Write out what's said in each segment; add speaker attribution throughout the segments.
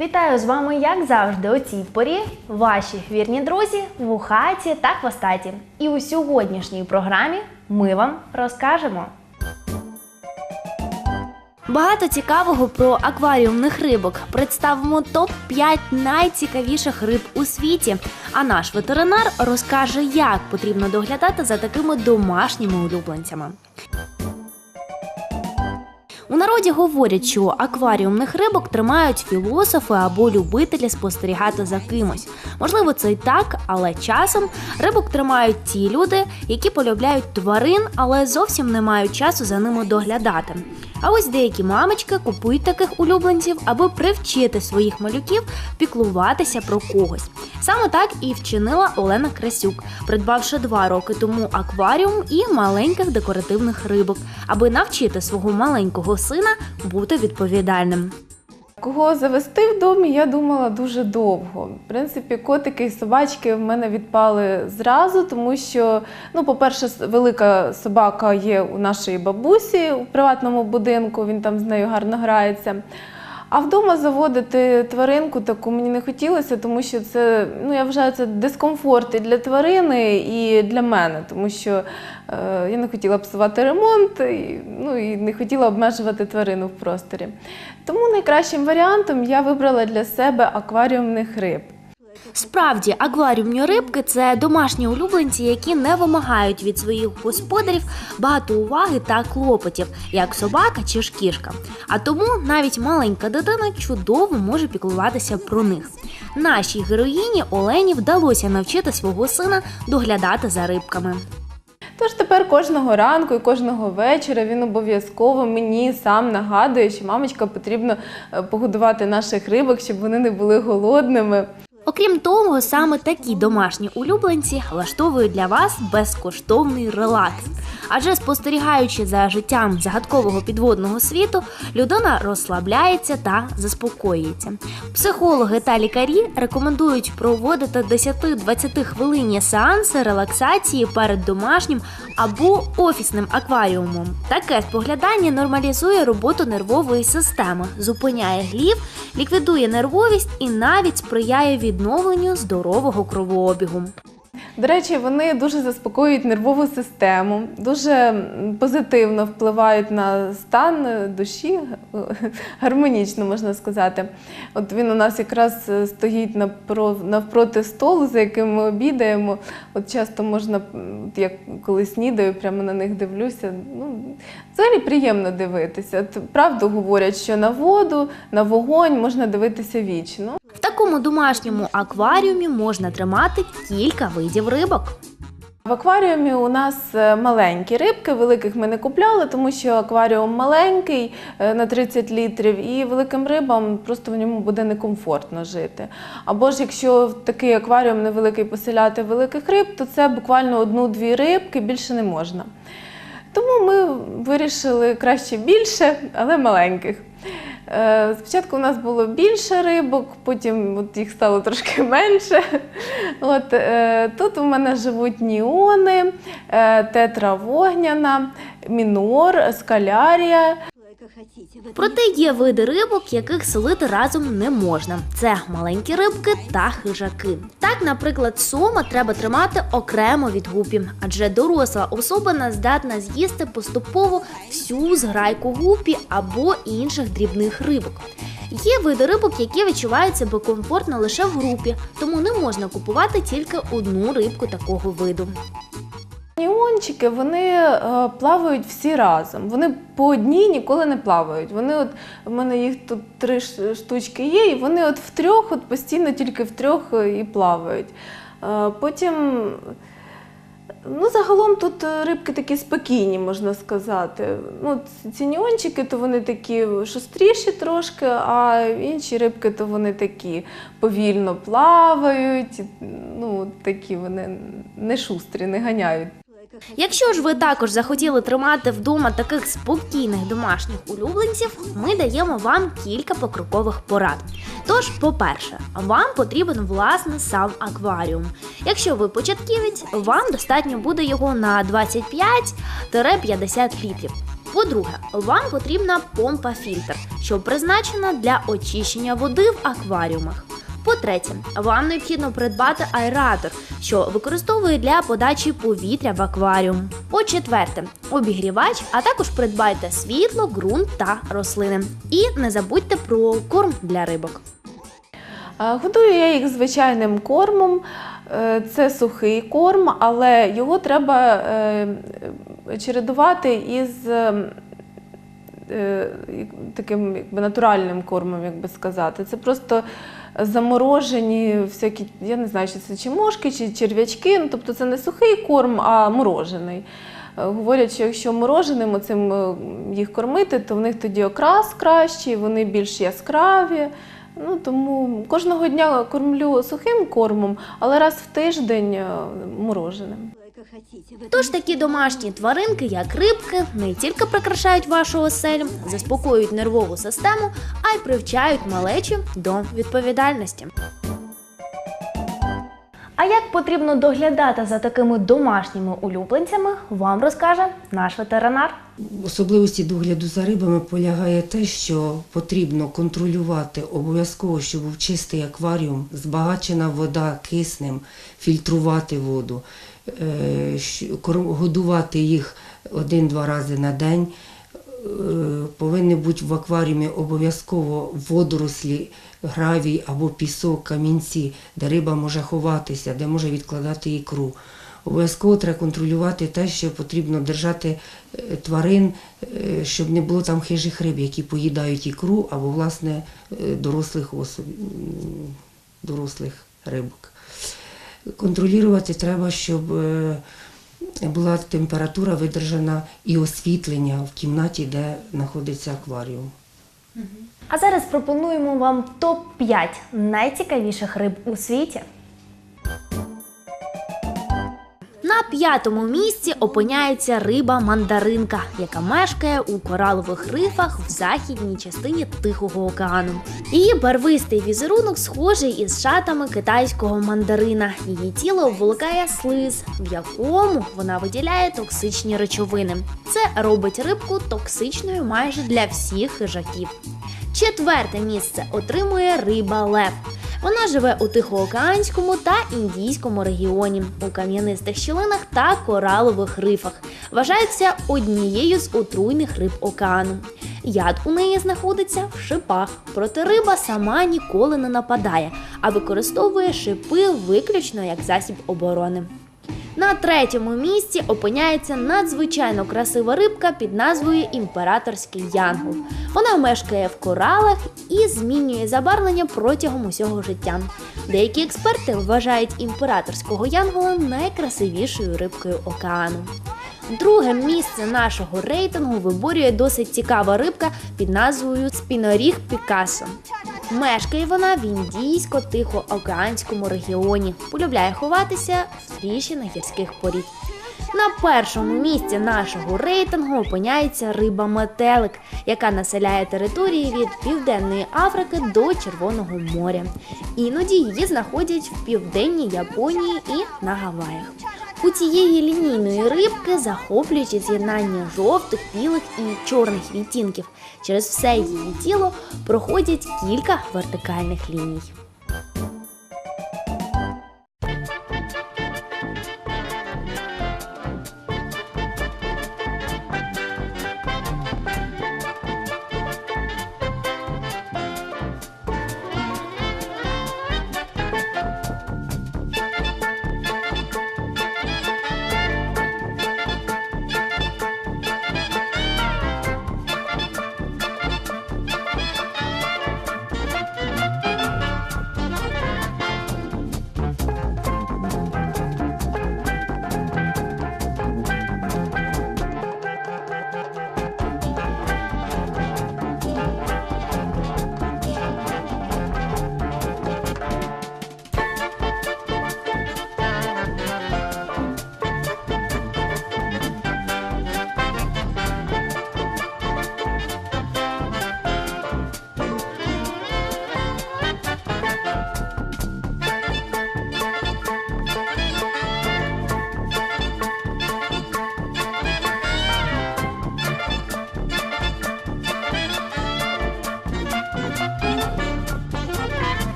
Speaker 1: Вітаю з вами, як завжди, у цій порі ваші вірні друзі, вухаті та хвостаті. І у сьогоднішній програмі ми вам розкажемо. Багато цікавого про акваріумних рибок. Представимо топ 5 найцікавіших риб у світі. А наш ветеринар розкаже, як потрібно доглядати за такими домашніми улюбленцями. Народі говорять, що акваріумних рибок тримають філософи або любителі спостерігати за кимось. Можливо, це й так, але часом рибок тримають ті люди, які полюбляють тварин, але зовсім не мають часу за ними доглядати. А ось деякі мамочки купують таких улюбленців, аби привчити своїх малюків піклуватися про когось. Саме так і вчинила Олена Красюк, придбавши два роки тому акваріум і маленьких декоративних рибок, аби навчити свого маленького сина бути відповідальним.
Speaker 2: Кого завести в домі, я думала дуже довго. В принципі, котики і собачки в мене відпали зразу, тому що, ну, по-перше, велика собака є у нашої бабусі у приватному будинку, він там з нею гарно грається. А вдома заводити тваринку таку мені не хотілося, тому що це, ну я вважаю, це дискомфорт і для тварини, і для мене, тому що е, я не хотіла псувати ремонт, і, ну і не хотіла обмежувати тварину в просторі. Тому найкращим варіантом я вибрала для себе акваріумних риб.
Speaker 1: Справді, акваріумні рибки це домашні улюбленці, які не вимагають від своїх господарів багато уваги та клопотів, як собака чи ж кішка. А тому навіть маленька дитина чудово може піклуватися про них. Нашій героїні Олені вдалося навчити свого сина доглядати за рибками.
Speaker 2: Тож тепер кожного ранку і кожного вечора він обов'язково мені сам нагадує, що мамочка потрібно е, погодувати наших рибок, щоб вони не були голодними.
Speaker 1: Окрім того, саме такі домашні улюбленці влаштовують для вас безкоштовний релакс. Адже спостерігаючи за життям загадкового підводного світу, людина розслабляється та заспокоюється. Психологи та лікарі рекомендують проводити 10-20 хвилинні сеанси релаксації перед домашнім або офісним акваріумом. Таке споглядання нормалізує роботу нервової системи, зупиняє глів, ліквідує нервовість і навіть сприяє відновленню здорового кровообігу.
Speaker 2: До речі, вони дуже заспокоюють нервову систему, дуже позитивно впливають на стан е, душі, гармонічно можна сказати. От він у нас якраз е, стоїть навпроти столу, за яким ми обідаємо. От часто можна, от я коли снідаю, прямо на них дивлюся. Ну, взагалі приємно дивитися. От, правду говорять, що на воду, на вогонь можна дивитися вічно.
Speaker 1: В такому домашньому акваріумі можна тримати кілька видів рибок.
Speaker 2: В акваріумі у нас е, маленькі рибки, великих ми не купляли, тому що акваріум маленький е, на 30 літрів, і великим рибам просто в ньому буде некомфортно жити. Або ж якщо в такий акваріум невеликий поселяти великих риб, то це буквально одну-дві рибки, більше не можна. Тому ми вирішили краще більше, але маленьких. Е, Спочатку у нас було більше рибок, потім от їх стало трошки менше. От, е, тут у мене живуть ніони, е, тетра вогняна, мінор, скалярія.
Speaker 1: Проте є види рибок, яких селити разом не можна. Це маленькі рибки та хижаки. Так, наприклад, сома треба тримати окремо від гупі, адже доросла особина здатна з'їсти поступово всю зграйку гупі або інших дрібних рибок. Є види рибок, які відчувають себе комфортно лише в групі, тому не можна купувати тільки одну рибку такого виду.
Speaker 2: Ніончики вони е, плавають всі разом. Вони по одній ніколи не плавають. Вони от в мене їх тут три штучки є, і вони от втрьох, от постійно тільки втрьох е, і плавають. Е, потім, ну, загалом тут рибки такі спокійні, можна сказати. Ну, ц- ці ніончики, то вони такі шустріші трошки, а інші рибки, то вони такі повільно плавають. Ну, такі вони не шустрі, не ганяють.
Speaker 1: Якщо ж ви також захотіли тримати вдома таких спокійних домашніх улюбленців, ми даємо вам кілька покрокових порад. Тож, по-перше, вам потрібен власне сам акваріум. Якщо ви початківець, вам достатньо буде його на 25-50 літрів. По-друге, вам потрібна помпа-фільтр, що призначена для очищення води в акваріумах. По-третє, вам необхідно придбати аератор, що використовує для подачі повітря в акваріум. По-четверте, обігрівач, а також придбайте світло, ґрунт та рослини. І не забудьте про корм для рибок.
Speaker 2: Годую я їх звичайним кормом. Е, Це сухий корм, але його треба е, чередувати із е, таким якби, натуральним кормом, як би сказати. Це просто заморожені всякі, я не знаю, чи це чи мошки, чи черв'ячки. Ну, тобто це не сухий корм, а морожений. Е, Говорять, що якщо мороженим оцим е, їх кормити, то в них тоді окрас кращий, вони більш яскраві. Ну, тому кожного дня кормлю сухим кормом, але раз в тиждень е, мороженим.
Speaker 1: Тож такі домашні тваринки, як рибки, не тільки прикрашають вашу оселю, заспокоюють нервову систему, а й привчають малечі до відповідальності. Як потрібно доглядати за такими домашніми улюбленцями, вам розкаже наш ветеринар.
Speaker 3: Особливості догляду за рибами полягає те, що потрібно контролювати обов'язково, щоб був чистий акваріум, збагачена вода киснем, фільтрувати воду, е, годувати їх один-два рази на день. Е, Повинні бути в акваріумі обов'язково водорослі, гравій або пісок, камінці, де риба може ховатися, де може відкладати ікру. Обов'язково треба контролювати те, що потрібно держати е, тварин, е, щоб не було там хижих риб, які поїдають ікру або власне дорослих особ... дорослих рибок. Контролювати треба, щоб була температура видержана і освітлення в кімнаті, де знаходиться акваріум.
Speaker 1: А зараз пропонуємо вам топ-5 найцікавіших риб у світі. П'ятому місці опиняється риба мандаринка, яка мешкає у коралових рифах в західній частині Тихого океану. Її барвистий візерунок схожий із шатами китайського мандарина. Її тіло обволокає слиз, в якому вона виділяє токсичні речовини. Це робить рибку токсичною майже для всіх хижаків. Четверте місце отримує риба лев. Вона живе у Тихоокеанському та Індійському регіоні, у кам'янистих щілинах та коралових рифах. Вважається однією з отруйних риб океану. Яд у неї знаходиться в шипах, проте риба сама ніколи не нападає, а використовує шипи виключно як засіб оборони. На третьому місці опиняється надзвичайно красива рибка під назвою імператорський янгол. Вона мешкає в коралах і змінює забарвлення протягом усього життя. Деякі експерти вважають імператорського янгола найкрасивішою рибкою океану. Друге місце нашого рейтингу виборює досить цікава рибка під назвою Спіноріг Пікассо. Мешкає вона в індійсько-тихоокеанському регіоні. Полюбляє ховатися в тріщинах гірських порід. На першому місці нашого рейтингу опиняється риба метелик, яка населяє території від Південної Африки до Червоного моря. Іноді її знаходять в південній Японії і на Гаваях. У цієї лінійної рибки захоплююче з'єднання жовтих, білих і чорних відтінків. Через все її тіло проходять кілька вертикальних ліній.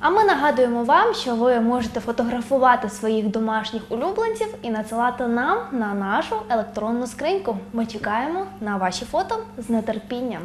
Speaker 4: А ми нагадуємо вам, що ви можете фотографувати своїх домашніх улюбленців і надсилати нам на нашу електронну скриньку. Ми чекаємо на ваші фото з нетерпінням.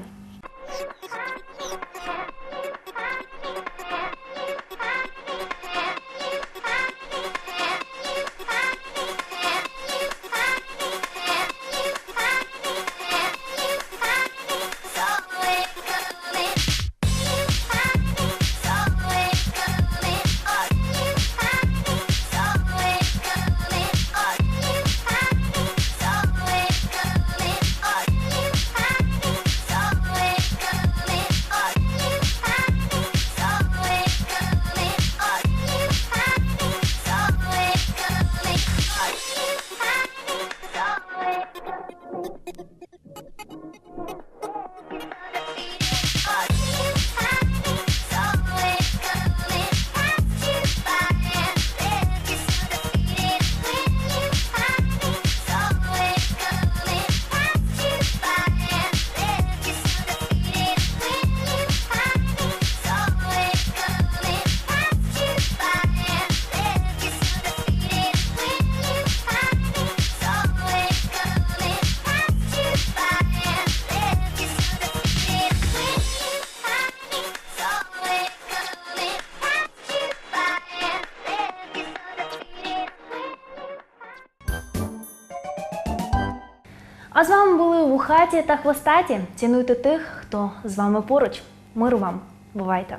Speaker 4: А з вами були Вухаті та Хвостаті. Цінуйте тих, хто з вами поруч. Миру вам. Бувайте!